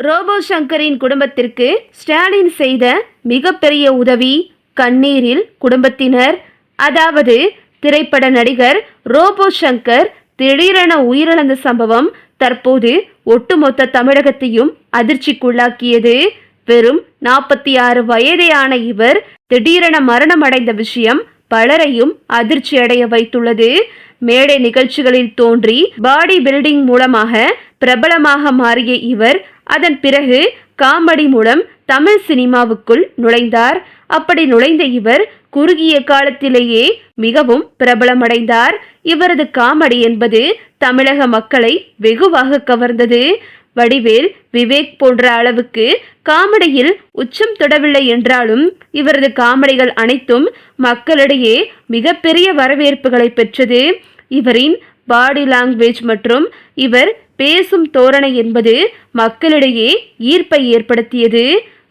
Robot சங்கரின் குடும்பத்திற்கு ஸ்டாலின் செய்த மிகப்பெரிய உதவி கண்ணீரில் குடும்பத்தினர் அதாவது திரைப்பட நடிகர் ரோபோ சங்கர் திடீரென உயிரிழந்த சம்பவம் தற்போது ஒட்டுமொத்த தமிழகத்தையும் அதிர்ச்சிக்குள்ளாக்கியது. வெறும் நாற்பத்தி ஆறு வயதேயான இவர் திடீரென மரணமடைந்த விஷயம் பலரையும் அதிர்ச்சி அடைய வைத்துள்ளது. மேடை நிகழ்ச்சிகளில் தோன்றி பாடி பில்டிங் மூலமாக பிரபலமாக மாறிய இவர் அதன் பிறகு காமெடி மூலம் தமிழ் சினிமாவுக்குள் நுழைந்தார். அப்படி நுழைந்த இவர் குறுகிய காலத்திலேயே மிகவும் பிரபலமடைந்தார். இவரது காமெடி என்பது தமிழக மக்களை வெகுவாக கவர்ந்தது. வடிவேல் விவேக் போன்ற அளவுக்கு காமெடியில் உச்சம் தொடவில்லை என்றாலும் இவரது காமெடிகள் அனைத்தும் மக்களிடையே மிகப்பெரிய வரவேற்புகளை பெற்றது. இவரின் பாடி லாங்குவேஜ் மற்றும் இவர் பேசும் தோரணை என்பது மக்களிடையே ஈர்ப்பை ஏற்படுத்தியது.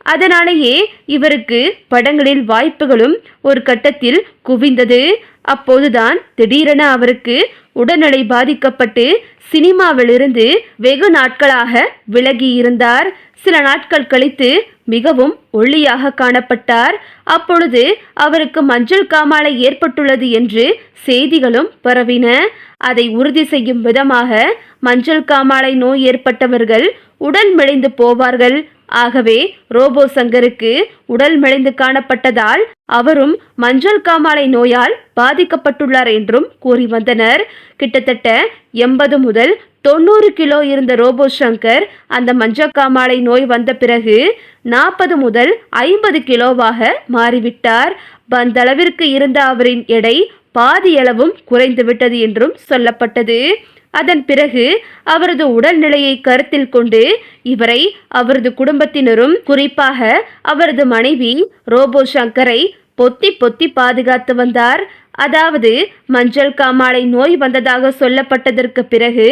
அதனாலேயே இவருக்கு படங்களில் வாய்ப்புகளும் ஒரு கட்டத்தில் குவிந்தது. அப்போதுதான் திடீரென அவருக்கு உடல்நிலை பாதிக்கப்பட்டு சினிமாவிலிருந்து வெகு நாட்களாக விலகி இருந்தார் சில நாட்கள் கழித்து மிகவும் ஒள்ளியாக காணப்பட்டார். அப்பொழுது அவருக்கு மஞ்சள் காமாலை ஏற்பட்டுள்ளது என்று செய்திகளும் பரவின. அதை உறுதி செய்யும் விதமாக மஞ்சள் காமாலை நோய் ஏற்பட்டவர்கள் உடல் மெலிந்து போவார்கள். ஆகவே ரோபோ சங்கருக்கு உடல் மெலிந்து காணப்பட்டதால் அவரும் மஞ்சள் காமாலை நோயால் பாதிக்கப்பட்டுள்ளார் என்றும் கூறி வந்தனர். கிட்டத்தட்ட எண்பது முதல் தொண்ணூறு கிலோ இருந்த ரோபோ சங்கர் அந்த மஞ்சக்காமாலை நோய் வந்த பிறகு நாற்பது முதல் ஐம்பது கிலோவாக மாறிவிட்டார். பந்தளவிற்கு இருந்த அவரின் எடை பாதியளவும் குறைந்துவிட்டது என்றும் சொல்லப்பட்டது. அதன் பிறகு அவரது உடல்நிலையை கருத்தில் கொண்டு இவரை அவரது குடும்பத்தினரும் குறிப்பாக அவரது மனைவி ரோபோ சங்கரை பொத்தி பொத்தி பாதுகாத்து வந்தார். அதாவது மஞ்சள் காமாலை நோய் வந்ததாக சொல்லப்பட்டதற்கு பிறகு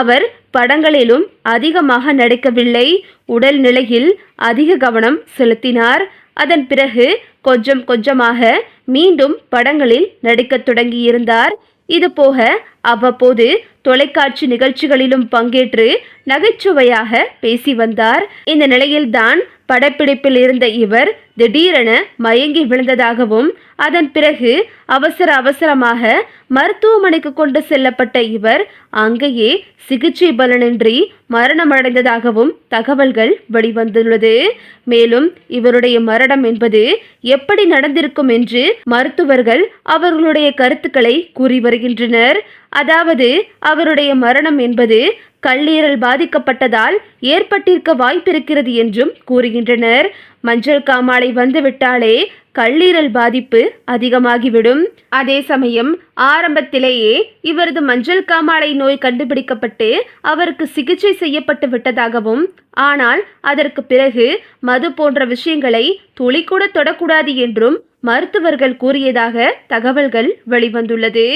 அவர் படங்களிலும் அதிகமாக நடிக்கவில்லை. உடல் நிலையில் அதிக கவனம் செலுத்தினார். அதன் பிறகு கொஞ்சம் கொஞ்சமாக மீண்டும் படங்களில் நடிக்கத் தொடங்கியிருந்தார். இதுபோக அவ்வப்போது தொலைக்காட்சி நிகழ்ச்சிகளிலும் பங்கேற்று நகைச்சுவையாக பேசி வந்தார். இந்த நிலையில்தான் படப்பிடிப்பில் இருந்த இவர் திடீரென மயங்கி விழுந்ததாகவும் அதன் பிறகு அவசர அவசரமாக மருத்துவமனைக்கு கொண்டு செல்லப்பட்ட இவர் அங்கேயே சிகிச்சை பலனின்றி மரணமடைந்ததாகவும் தகவல்கள் வெளிவந்துள்ளது. மேலும் இவருடைய மரணம் என்பது எப்படி நடந்திருக்கும் என்று மருத்துவர்கள் அவர்களுடைய கருத்துக்களை கூறி வருகின்றனர். அதாவது அவருடைய மரணம் என்பது கல்லீரல் பாதிக்கப்பட்டதால் ஏற்பட்டிருக்க வாய்ப்பிருக்கிறது என்றும் கூறுகின்றனர். மஞ்சள் காமாலை வந்துவிட்டாலே கல்லீரல் பாதிப்பு அதிகமாகிவிடும். அதே சமயம் ஆரம்பத்திலேயே இவரது மஞ்சள் காமாலை நோய் கண்டுபிடிக்கப்பட்டு அவருக்கு சிகிச்சை செய்யப்பட்டு விட்டதாகவும் ஆனால் அதற்கு பிறகு மது போன்ற விஷயங்களை துளி கூட தொடக்கூடாது என்றும் மருத்துவர்கள் கூறியதாக தகவல்கள் வெளிவந்துள்ளது.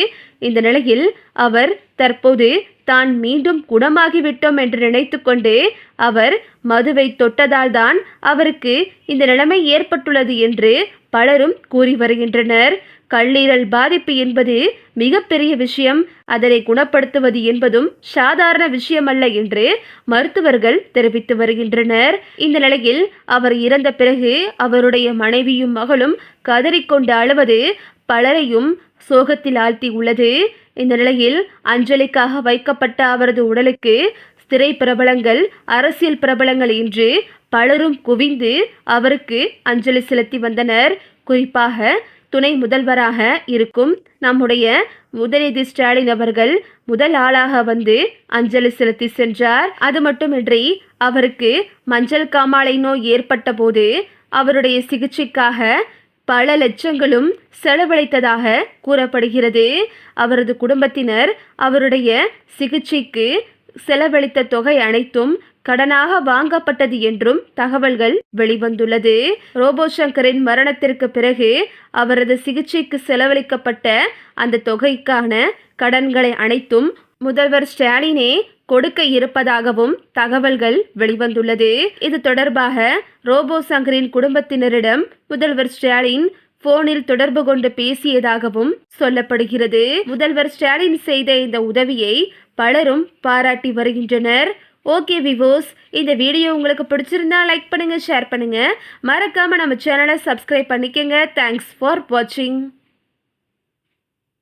இந்த நிலையில் அவர் தற்போது தான் மீண்டும் குணமாகிவிட்டோம் என்று நினைத்துக்கொண்டு அவர் மதுவை தொட்டதால் தான் அவருக்கு இந்த நிலைமை ஏற்பட்டுள்ளது என்று பலரும் கூறி வருகின்றனர். கல்லீரல் பாதிப்பு என்பது மிகப்பெரிய விஷயம். அதனை குணப்படுத்துவது என்பதும் சாதாரண விஷயமல்ல என்று மருத்துவர்கள் தெரிவித்து வருகின்றனர். இந்த நிலையில் அவர் இறந்த பிறகு அவருடைய மனைவியும் மகளும் கதறிக்கொண்டு அழுவது பலரையும் சோகத்தில் ஆழ்த்தி உள்ளது. இந்த நிலையில் அஞ்சலிக்காக வைக்கப்பட்ட அவரது உடலுக்கு திரை பிரபலங்கள் அரசியல் பிரபலங்கள் என்று பலரும் குவிந்து அவருக்கு அஞ்சலி செலுத்தி வந்தனர். குறிப்பாக துணை முதல்வராக இருக்கும் நம்முடைய உதயநிதி ஸ்டாலின் அவர்கள் முதல் ஆளாக வந்து அஞ்சலி செலுத்தி சென்றார். அது மட்டுமின்றி அவருக்கு மஞ்சள் காமாலை நோய் ஏற்பட்ட போது அவருடைய சிகிச்சைக்காக பல லட்சங்களும் செலவழித்ததாக கூறப்படுகிறது. அவரது குடும்பத்தினர் அவருடைய சிகிச்சைக்கு செலவழித்த தொகை அனைத்தும் கடனாக வாங்கப்பட்டது என்றும் தகவல்கள் வெளிவந்துள்ளது. ரோபோ சங்கரின் மரணத்திற்கு பிறகு அவரது சிகிச்சைக்கு செலவழிக்கப்பட்ட அந்த தொகைக்கான கடன்களை அனைத்தும் முதல்வர் ஸ்டாலினே கொடுக்க இருப்பதாகவும் தகவல்கள் வெளிவந்துள்ளது. இது தொடர்பாக ரோபோ சங்கரின் குடும்பத்தினரிடம் முதல்வர் ஸ்டாலின் போனில் தொடர்பு கொண்டு பேசியதாகவும் சொல்லப்படுகிறது. முதல்வர் ஸ்டாலின் செய்த இந்த உதவியை பலரும் பாராட்டி வருகின்றனர். ஓகே விவோஸ் இந்த வீடியோ உங்களுக்கு பிடிச்சிருந்தா லைக் பண்ணுங்க ஷேர் பண்ணுங்க. மறக்காம நம்ம சேனலை சப்ஸ்கிரைப் பண்ணிக்கங்க. தேங்க்ஸ் ஃபார் வாட்சிங்